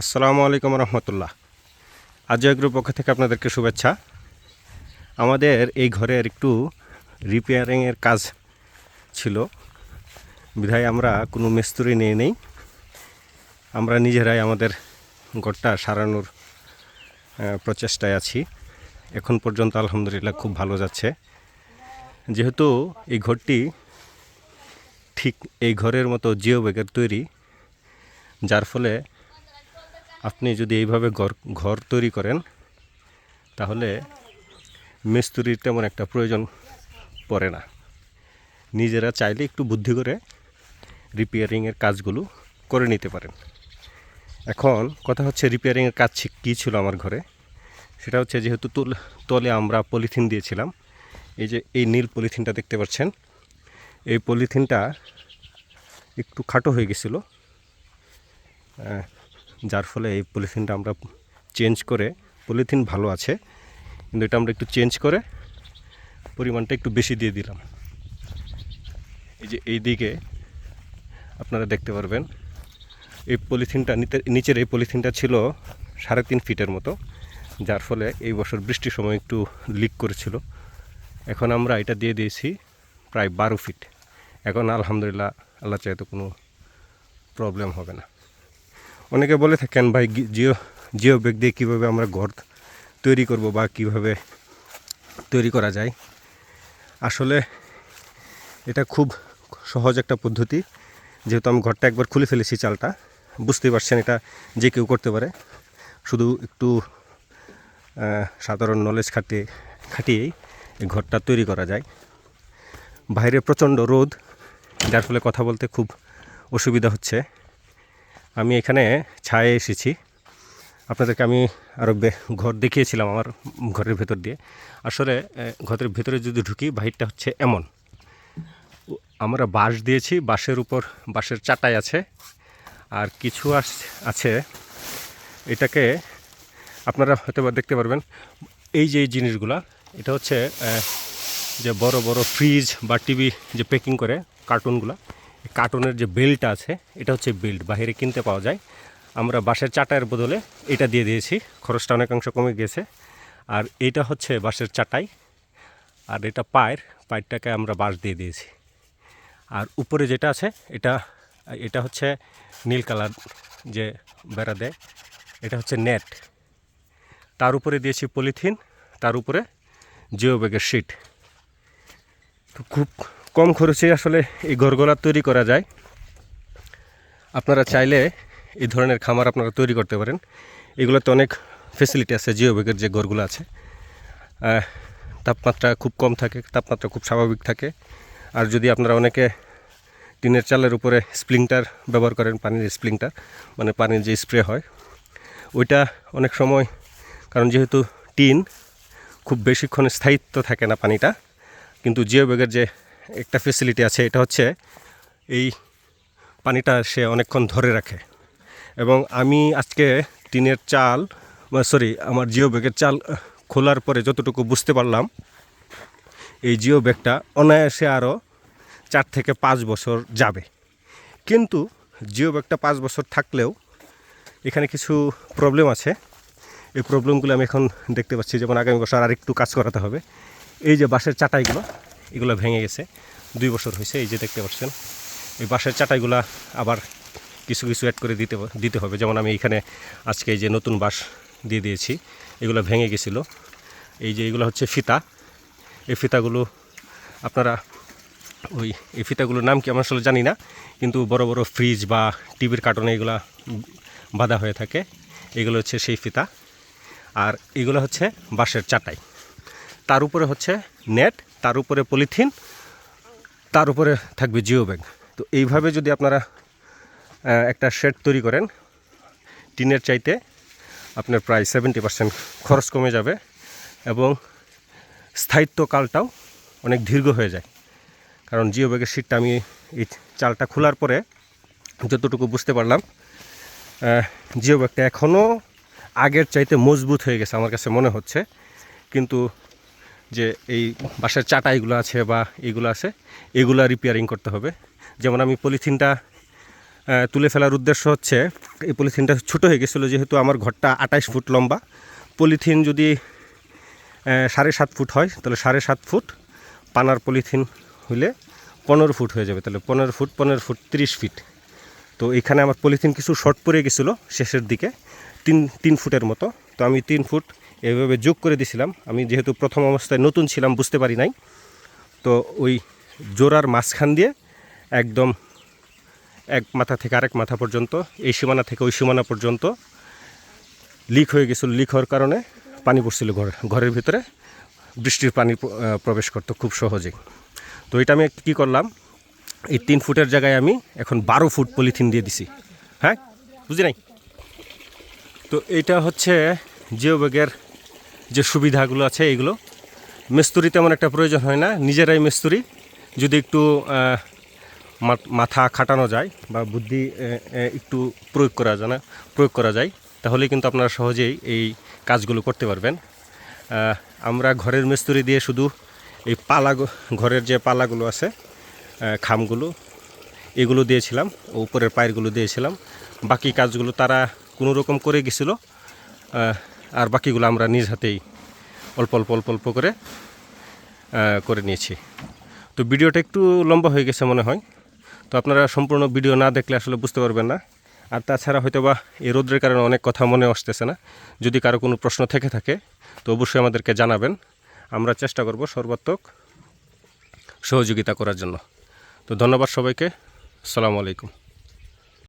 আসসালামু আলাইকুম রহমতুল্লাহ। আজয় গ্রুপ পক্ষ থেকে আপনাদেরকে শুভেচ্ছা। আমাদের এই ঘরের একটু রিপেয়ারিংয়ের কাজ ছিল। বিধায় আমরা কোনো মিস্ত্রি নিয়ে নেই। আমরা নিজেরাই আমাদের ঘরটা সারানোর প্রচেষ্টায় আছি। এখন পর্যন্ত আলহামদুলিল্লাহ খুব ভালো যাচ্ছে। যেহেতু এই ঘরটি ঠিক এই ঘরের মতো জিও ব্যাগের তৈরি, যার ফলে আপনি যদি এইভাবে ঘর ঘর তৈরি করেন, তাহলে মিস্ত্রির তেমন একটা প্রয়োজন পড়ে না। নিজেরা চাইলে একটু বুদ্ধি করে রিপেয়ারিংয়ের কাজগুলো করে নিতে পারেন। এখন কথা হচ্ছে রিপেয়ারিংয়ের কাজ কী ছিল আমার ঘরে? সেটা হচ্ছে যেহেতু তুল, তলে আমরা পলিথিন দিয়েছিলাম, এই যে এই নীল পলিথিনটা দেখতে পাচ্ছেন, এই পলিথিনটা একটু খাটো হয়ে গেছিল। যার ফলে এই পলিথিনটা আমরা চেঞ্জ করে, পলিথিন ভালো আছে, কিন্তু এটা আমরা একটু চেঞ্জ করে পরিমাণটা একটু বেশি দিয়ে দিলাম। এই যে এই দিকে আপনারা দেখতে পারবেন, এই পলিথিনটা নিচের এই পলিথিনটা ছিল সাড়ে তিন ফিটের মতো, যার ফলে এই বছর বৃষ্টির সময় একটু লিক করেছিল। এখন আমরা এটা দিয়ে দিয়েছি প্রায় বারো ফিট। এখন আলহামদুলিল্লাহ, আল্লাহ চাইতে কোনো প্রবলেম হবে না। অনেকে বলে থাকেন, ভাই জিও জিও ব্যাগ দিয়ে কীভাবে আমরা ঘর তৈরি করব বা কীভাবে তৈরি করা যায়? আসলে এটা খুব সহজ একটা পদ্ধতি। যেহেতু আমি ঘরটা একবার খুলে ফেলেছি চালটা, বুঝতেই পারছেন এটা যে কেউ করতে পারে। শুধু একটু সাধারণ নলেজ খাটিয়ে, খাটিয়েই এই ঘরটা তৈরি করা যায়। বাইরে প্রচণ্ড রোদ, যার ফলে কথা বলতে খুব অসুবিধা হচ্ছে। আমি এখানে ছায়ে এসেছি। আপনাদেরকে আমি আরও ঘর দেখিয়েছিলাম আমার ঘরের ভেতর দিয়ে। আসলে ঘরের ভেতরে যদি ঢুকি, বাহিরটা হচ্ছে এমন। আমরা বাঁশ দিয়েছি, বাঁশের উপর, বাঁশের চাটাই আছে। আর কিছু আছে। এটাকে আপনারা হয়তো দেখতে পারবেন। এই যে জিনিসগুলা, এটা হচ্ছে যে বড় বড় ফ্রিজ বা টিভি যে প্যাকিং করে, কার্টুনগুলো। কার্টুনের যে বেল্টটা আছে, এটা হচ্ছে বেল্ট বাইরে কিনতে পাওয়া যায়। আমরা বাঁশের চাটাইয়ের বদলে এটা দিয়ে দিয়েছি, খরচটা অনেকাংশ কমে গেছে। আর এটা হচ্ছে বাঁশের চাটাই আর এটা পায়ের, পায়েরটাকে আমরা বাঁশ দিয়ে দিয়েছি। আর উপরে যেটা আছে, এটা এটা হচ্ছে নীল কালার যে বেড়া দেয়, এটা হচ্ছে নেট তার উপরে দিয়েছি পলিথিন, তার উপরে জিও ব্যাগের শিট খুব কম খরচে আসলে এই ঘরগুলা তৈরি করা যায়। আপনারা চাইলে এই ধরনের খামার আপনারা তৈরি করতে পারেন। এগুলোতে অনেক ফেসিলিটি আছে জিও ব্যাগের যে ঘরগুলো আছে। তাপমাত্রা খুব কম থাকে, তাপমাত্রা খুব স্বাভাবিক থাকে। আর যদি আপনারা অনেকে টিনের চালের উপরে স্প্লিংটার ব্যবহার করেন, পানির স্প্লিংটার মানে পানির যে স্প্রে হয়, ওইটা অনেক সময়, কারণ যেহেতু টিন, খুব বেশিক্ষণ স্থায়িত্ব থাকে না পানিটা, কিন্তু জিও ব্যাগের যে একটা ফেসিলিটি আছে, এটা হচ্ছে এই পানিটা সে অনেকক্ষণ ধরে রাখে। এবং আমি আজকে টিনের চাল সরি আমার জিও ব্যাগের চাল খোলার পরে যতটুকু বুঝতে পারলাম, এই জিও ব্যাগটা অনায়াসে আরও চার থেকে পাঁচ বছর যাবে। কিন্তু জিও ব্যাগটা পাঁচ বছর থাকলেও এখানে কিছু প্রবলেম আছে। এই প্রবলেমগুলো আমি এখন দেখতে পাচ্ছি, যেমন আগামী বছর আর একটু কাজ করাতে হবে। এই যে বাঁশের চাটাইগুলো এগুলো ভেঙে গেছে। দুই বছর হয়েছে, এই যে দেখতে পাচ্ছেন। এই বাঁশের চাটাইগুলা আবার কিছু কিছু অ্যাড করে দিতে দিতে হবে। যেমন আমি এখানে আজকে এই যে নতুন বাঁশ দিয়ে দিয়েছি, এগুলো ভেঙে গেছিল। এই যে এগুলো হচ্ছে ফিতা। এই ফিতাগুলো আপনারা ওই, এই ফিতাগুলোর নাম কি আমি আসলে জানি না, কিন্তু বড় বড় ফ্রিজ বা টিভির কার্টনে এগুলো বাঁধা হয়ে থাকে। এগুলো হচ্ছে সেই ফিতা। আর এগুলো হচ্ছে বাঁশের চাটাই। তার উপরে হচ্ছে নেট তার উপরে পলিথিন, তার উপরে থাকবে জিও ব্যাগ। তো এইভাবে যদি আপনারা একটা শেড তৈরি করেন, টিনের চাইতে আপনার প্রায় সেভেন্টি পার্সেন্ট খরচ কমে যাবে এবং স্থায়িত্বকালটাও অনেক দীর্ঘ হয়ে যায়। কারণ জিও ব্যাগের সিটটা আমি এই চালটা খোলার পরে যতটুকু বুঝতে পারলাম জিও ব্যাগটা এখনও আগের চাইতে মজবুত হয়ে গেছে আমার কাছে মনে হচ্ছে। কিন্তু যে এই বাসার চাটাইগুলো আছে বা এইগুলো আছে, এগুলো রিপেয়ারিং করতে হবে। যেমন আমি পলিথিনটা তুলে ফেলার উদ্দেশ্য হচ্ছে, এই পলিথিনটা ছোটো হয়ে গেছিল, যেহেতু আমার ঘরটা আঠাইশ ফুট লম্বা। পলিথিন যদি সাড়ে সাত ফুট হয়, তাহলে সাড়ে সাত ফুট। পানার পলিথিন হইলে পনেরো ফুট হয়ে যাবে, তাহলে পনেরো ফুট পনেরো ফুট, তিরিশ ফিট। তো এখানে আমার পলিথিন কিছু শর্ট পড়ে গেছিল শেষের দিকে, তিন তিন ফুটের মতো। তো আমি তিন ফুট এইভাবে যোগ করে দিছিলাম। আমি যেহেতু প্রথম অবস্থায় নতুন ছিলাম, বুঝতে পারি নাই। তো ওই জোড়ার মাঝখান দিয়ে একদম এক মাথা থেকে আরেক মাথা পর্যন্ত, এই সীমানা থেকে ওই সীমানা পর্যন্ত লিক হয়ে গেছিল। লিক হওয়ার কারণে পানি পড়ছিল ঘর, ঘরের ভিতরে। বৃষ্টির পানি প্রবেশ করতো খুব সহজেই। তো এটা আমি কী করলাম, এই তিন ফুটের জায়গায় আমি এখন বারো ফুট পলিথিন দিয়ে দিছি। হ্যাঁ? বুঝি নাই? তো এটা হচ্ছে জিও ব্যাগের যে সুবিধাগুলো আছে এইগুলো মিস্তুরি তেমন একটা প্রয়োজন হয় না, নিজেরাই মিস্তুরি। যদি একটু মাথা খাটানো যায় বা বুদ্ধি একটু প্রয়োগ করা যায় না, প্রয়োগ করা যায় তাহলে কিন্তু আপনারা সহজেই এই কাজগুলো করতে পারবেন। আমরা ঘরের মিস্ত্রি দিয়ে শুধু এই পালা ঘরের যে পালাগুলো আছে খামগুলো, এগুলো দিয়েছিলাম উপরের পায়েরগুলো দিয়েছিলাম। বাকি কাজগুলো তারা কোনো রকম করে গেছিল। আর বাকিগুলো আমরা নিজ হাতেই অল্প অল্প অল্প অল্প করে করে নিয়েছি। তো ভিডিওটা একটু লম্বা হয়ে গেছে মনে হয়। তো আপনারা সম্পূর্ণ ভিডিও না দেখলে আসলে বুঝতে পারবেন না। আর তাছাড়া হয়তো বা এই রোদ্রের কারণে অনেক কথা মনে আসতেছে না। যদি কারও কোনো প্রশ্ন থেকে থাকে, তো অবশ্যই আমাদেরকে জানাবেন। আমরা চেষ্টা করব সর্বাত্মক সহযোগিতা করার জন্য। তো ধন্যবাদ সবাইকে। আসসালামু আলাইকুম।